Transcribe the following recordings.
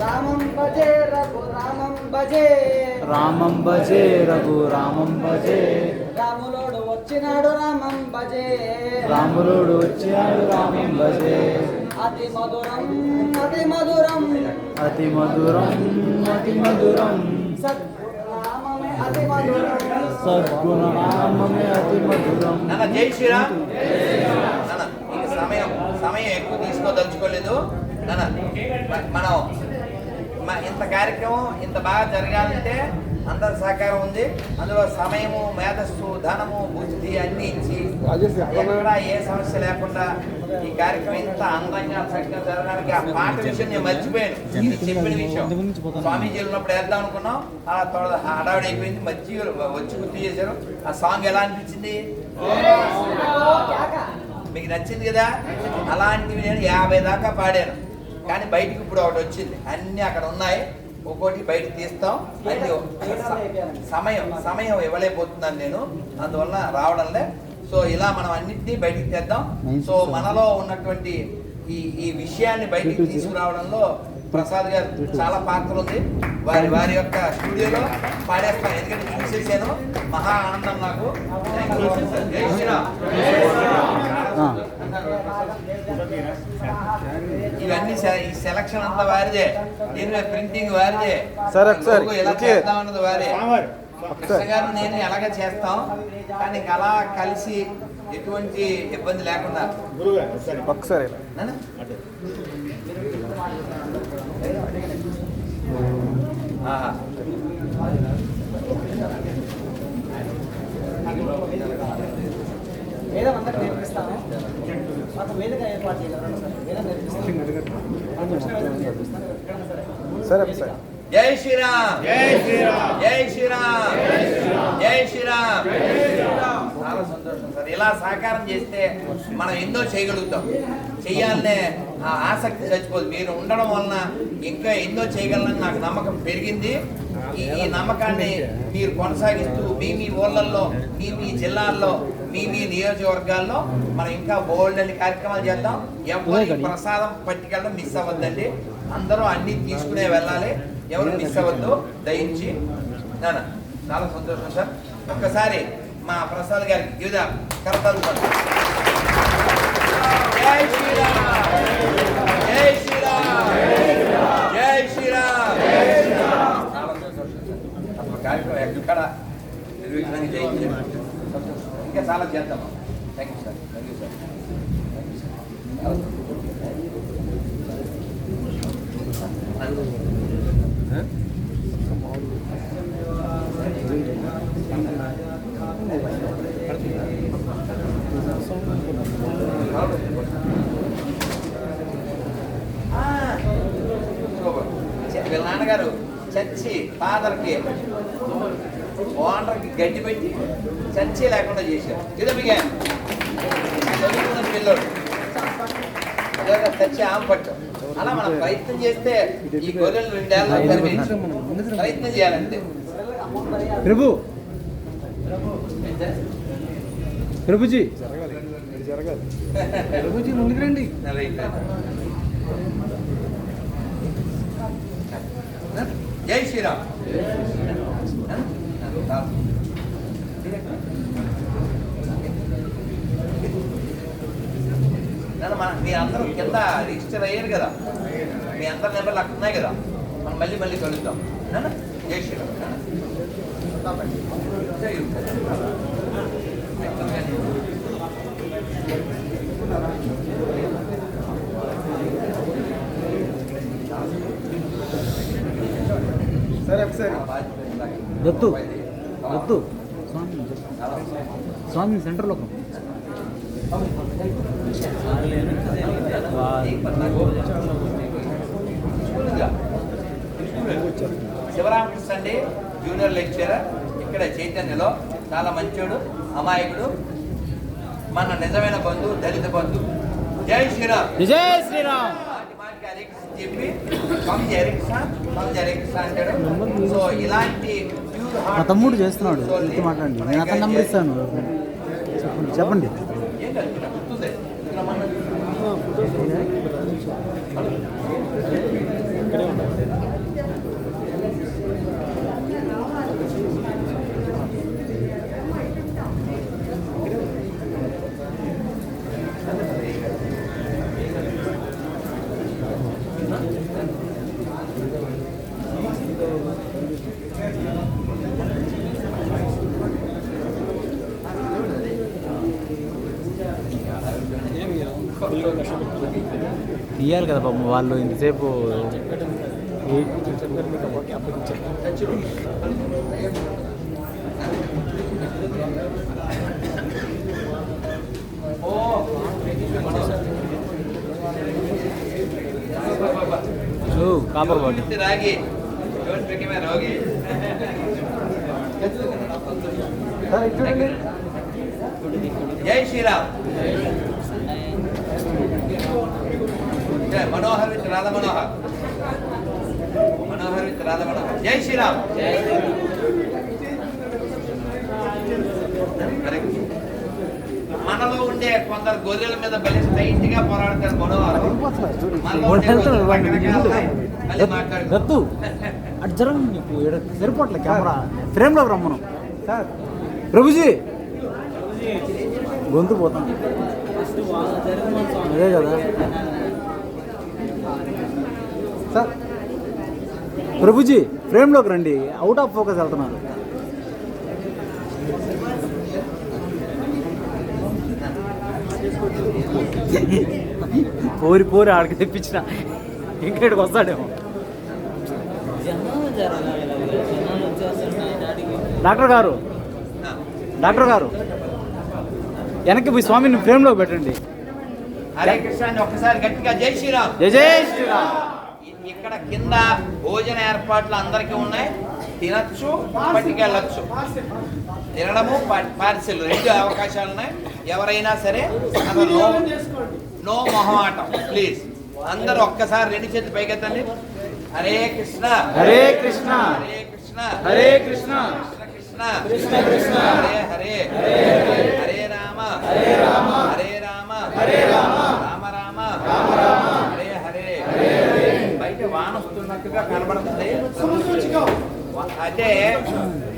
రామం భజే రఘు రామం భజే. రామం భజే రఘు రామం భజే. రాములోడు వచ్చినాడు రామం భజే. రాములుడు వచ్చాడు రామం భజే. అతి మధురం అతి మధురం. అతి మధురం అతి మధురం. సద్గుణనామమే అతి మధురం. సద్గుణ నామమే అతి మధురం. జై శ్రీరామ్. నాన్న ఇంక సమయం సమయం ఎక్కువ తీసుకోదలుచుకోలేదు. మనం మ- ఇంత కార్యక్రమం ఇంత బాగా జరగాలంటే అందరి సహకారం ఉంది అందులో సమయము మేధస్సు ధనము బుద్ధి అన్ని ఇచ్చి ఎక్కడ ఏ సమస్య లేకుండా ఈ కార్యక్రమం ఇంత అందంగా చక్కగా జరగడానికి ఆ పాట విషయం నేను మర్చిపోయాను ఇది చెప్పిన విషయం స్వామీజీ ఉన్నప్పుడు వేద్దాం అనుకున్నాం అలా త్వర హడావిడి అయిపోయింది మధ్య వచ్చి గుర్తు చేశారు ఆ సాంగ్ ఎలా అనిపించింది మీకు నచ్చింది కదా అలాంటివి నేను యాభై దాకా పాడాను కానీ బయటికి ఇప్పుడు ఒకటి వచ్చింది. అన్నీ అక్కడ ఉన్నాయి. ఒక్కోటి బయట తీస్తాం. అది స- సమయం సమయం ఇవ్వలేకపోతున్నాను నేను. అందువల్ల రావడంలే. సో ఇలా మనం అన్నింటినీ బయటికి తెద్దాం. సో మనలో ఉన్నటువంటి ఈ ఈ విషయాన్ని బయటికి తీసుకురావడంలో ప్రసాద్ గారు చాలా పాత్ర ఉంది. వారి వారి యొక్క స్టూడియోలో పాడేస్తాం. ఎందుకంటే చూసేసాను మహా ఆనందం నాకు. జై శ్రీరామ్. ఆ, ఇవన్నీ సె- ఈ సెలక్షన్ అంతా వారిదే. దీని మీద ప్రింటింగ్ వారిదే. సరే, ఒకసారి. ఎలా ఓకే. చేద్దామన్నది వారే. కృష్ణ గారు నేను ఎలాగ చేస్తాం? కానీ అలా కలిసి ఎటువంటి ఇబ్బంది లేకుండా. ఒకసారి. వేదం అందరికి నేర్పిస్తాను. సరే. సరే. జై శ్రీరామ్. జై శ్రీరామ్. జై శ్రీరామ్. జై శ్రీరామ్. చాలా ఎలా ఇలా సహకారం చేస్తే మనం ఎన్నో చేయగలుగుతాం. చెయ్యాలనే ఆ ఆసక్తి చచ్చిపోదు. మీరు ఉండడం వలన ఇంకా ఎన్నో చేయగలనని నాకు నమ్మకం పెరిగింది. ఈ నమ్మకాన్ని మీరు కొనసాగిస్తూ మీ మీ ఊళ్ళల్లో మీ మీ జిల్లాల్లో మీ మీ నియోజకవర్గాల్లో మనం ఇంకా బోల్డల్ని కార్యక్రమాలు చేద్దాం. ఎవరికి ప్రసాదం పట్టుకెళ్ళడం మిస్ అవ్వద్దండి. అందరూ అన్ని తీసుకునే వెళ్ళాలి. ఎవరు మిస్ అవ్వద్దు. దయించి చాలా సంతోషం సార్. ఒక్కసారి మా ప్రసాద్ గారికి వివిధ కరతాలు జై శ్రీరామ్. జై శ్రీరామ్. జై శ్రీరామ్. చాలా కార్యక్రమం ఎక్కడ. ఇంకా చేద్దాం. Thank you sir thank you sir thank you sir సంతోషం. ఆ, సూపర్. చ- వీళ్ళ నాన్నగారు చచ్చి ఫాదర్కి ఓనర్కి గడ్డి పెట్టి చచ్చి లేకుండా చేశారు. ఇది చదువుకున్న పిల్లోడు. చచ్చి ఆమె పట్టు. అలా మనం ప్రయత్నం చేస్తే ఈ గొర్రెలు రెండేళ్ళ ప్రయత్నం చేయాలంటే. ప్రభు! ప్రభుజీ! ప్రభుజీ ముందుకు రండి. జై శ్రీరామ్. మన మీ అందరూ కింద రిజిస్టర్ అయ్యారు కదా. మీ అందరి నెంబర్లు అక్కడ ఉన్నాయి కదా. మనం మళ్ళీ మళ్ళీ కలుద్దాం. జై శ్రీరామ్. నాన్న. జై ఒకసారి. దత్తు. దత్తు. స్వామి స్వామి సెంటర్లో శివరామకృష్ణ అండి జూనియర్ లెక్చరర్. ఇక్కడ చైతన్యలో చాలా మంచోడు అమాయకుడు మన నిజమైన బంధువు దళిత బంధువు. జై శ్రీరామ్. జై శ్రీరామ్. చెప్పి అంటాడు. సో ఇలాంటి మా తమ్ముడు చేస్తున్నాడు ఎత్తి మాట్లాడండి. నేను అతను నంబర్ ఇస్తాను. చెప్పండి చెప్పండి. గుర్తుంది. ఇక్కడ తీయాలి కదా పాపం వాళ్ళు ఇంతసేపు కాపర్ బాడీ. జై శ్రీరామ్ జై మనోహర్ విత్ రాధా మనోహర్. మనోహర్ విత్ రాధా మనోహర్. జై శ్రీరామ్. మనలో ఉండే కొందరు గొర్రెల మీద బలి స్ట్రైట్గా పోరాడతారు మనోహర్. రత్తు అటు జరగ నీకు సరిపోట్లే కెమెరా. ఫ్రేమ్లోకి రమ్మను సార్. ప్రభుజీ. గొంతు పోతాం అదే కదా. సార్? ప్రభుజీ ఫ్రేమ్లోకి రండి. అవుట్ ఆఫ్ ఫోకస్ వెళ్తున్నారు. పోరి పోరి ఆడికి తెప్పించిన. ఇంకేడికి వస్తాడేమో. డాక్టర్ గారు. డాక్టర్ గారు. వెనక్కి పోయి స్వామిని ఫ్రేమ్లో పెట్టండి. హరే కృష్ణ ఒక్కసారి గట్టిగా జై శ్రీరామ్. జై జై శ్రీరామ్. ఇక్కడ కింద భోజన ఏర్పాట్లు అందరికీ ఉన్నాయి. తినచ్చు పట్టుకెళ్ళచ్చు. తినడము పార్సిల్ రెండు అవకాశాలు ఉన్నాయి. ఎవరైనా సరే నో నో మొహమాటం ప్లీజ్. అందరూ ఒక్కసారి రెండు చేతి పైకెత్తండి. హరే కృష్ణ. హరే కృష్ణ. హరే కృష్ణ. హరే కృష్ణ. కృష్ణ కృష్ణ. కృష్ణ హరే హరే. హరే రామ. హరే రామ. హరే రామ. హరే రామ రామ రామ హరే హరే బయట వాన వస్తున్నట్టుగా కనబడుతుంది. అంటే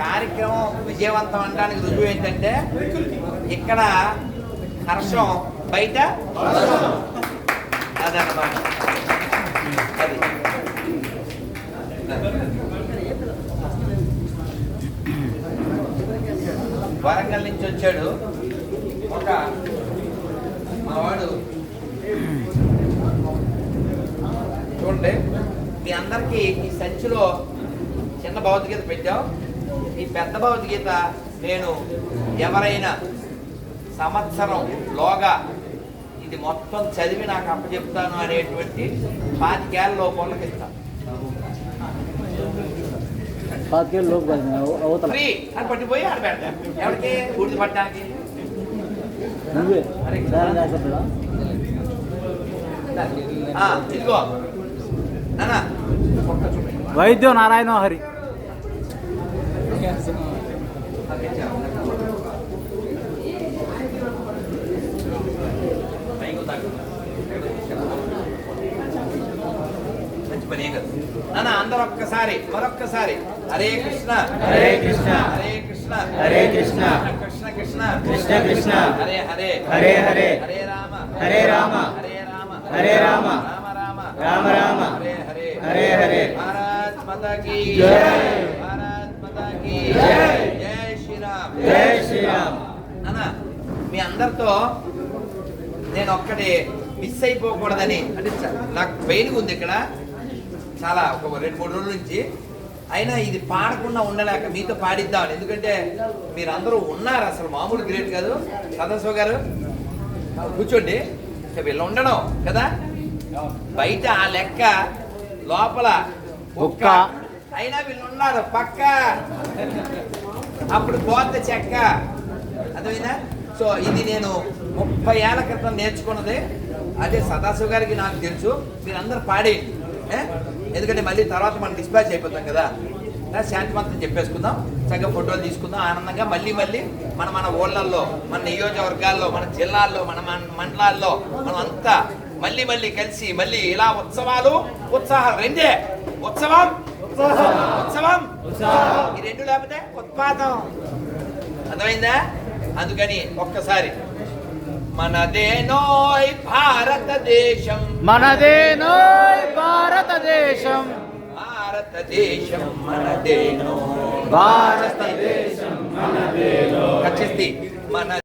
కార్యక్రమం విజయవంతం అనడానికి రుజువు ఏంటంటే ఇక్కడ హర్షం బయట అదన్నమాట అది. వరంగల్ నుంచి వచ్చాడు. ఒక మీ అందరికీ ఈ సంచిలో చిన్న భగవద్గీత పెట్టాం. ఈ పెద్ద భగవద్గీత నేను ఎవరైనా సంవత్సరం లోగా ఇది మొత్తం చదివి నాకు అప్పచెప్తాను అనేటువంటి పాతికేళ్ళ లోపలకి ఇస్తాను ఫ్రీ అని పట్టిపోయి ఆడ పెడతాను ఎవరికి? పట్టడానికి. ఇదిగో. నానా వైద్యం నారాయణ హరి. నాన్న అందరూ ఒక్కసారి మరొక్కసారి. హరే కృష్ణ. హరే కృష్ణ. హరే కృష్ణ. హరే కృష్ణ. కృష్ణ కృష్ణ. కృష్ణ కృష్ణ. హరే హరే. హరే హరే. హరే రామ. హరే రామ. హరే రామ. హరే రామ. రామ రామ. రామ రామ. హరే హరే. హరే హరే భారత్ మాతా కీ జై. భారత్ మాతా కీ జై. జై శ్రీరామ్ జై శ్రీరామ్ నాన్న మీ అందరితో నేను ఒక్కటి మిస్ అయిపోకూడదని అంటే నాకు పెయిన్ ఉంది ఇక్కడ. చాలా ఒక రెండు మూడు రోజుల నుంచి. అయినా ఇది పాడకుండా ఉండలేక మీతో పాడిద్దామని ఎందుకంటే మీరందరూ ఉన్నారు అసలు మామూలు గ్రేట్ కాదు. సదస్వ గారు కూర్చోండి. వీళ్ళు ఉండడం కదా? బయట ఆ లెక్క లోపల ఒక్క. అయినా వీళ్ళు ఉన్నారు పక్క. అప్పుడు పోత చెక్క. అర్థమైందా? సో ఇది నేను ముప్పై ఏళ్ళ క్రితం నేర్చుకున్నది. అదే సదాశివ గారికి నాకు తెలుసు. మీరందరూ పాడేయండి? ఎందుకంటే మళ్ళీ తర్వాత మనం డిస్పాచ్ అయిపోతాం కదా. శాంతి మంత్రం చెప్పేసుకుందాం. చక్కగా ఫోటోలు తీసుకుందాం. ఆనందంగా మళ్ళీ మళ్ళీ మన మన ఊళ్ళల్లో మన నియోజకవర్గాల్లో మన జిల్లాల్లో మన మన మండలాల్లో మనం అంతా మళ్ళీ మళ్ళీ కలిసి మళ్ళీ ఇలా ఉత్సవాలు ఉత్సాహాలు. రెండే. ఉత్సవం ఉత్సవం. ఈ రెండు లేకపోతే ఉత్పాదం అర్థమైందా? అందుకని ఒక్కసారి. మనదేనోయ్ భారతదేశం. మనదేనో భారతదేశం. భారతదేశం మనదేనో భారతదేశం ఖచ్చితి మన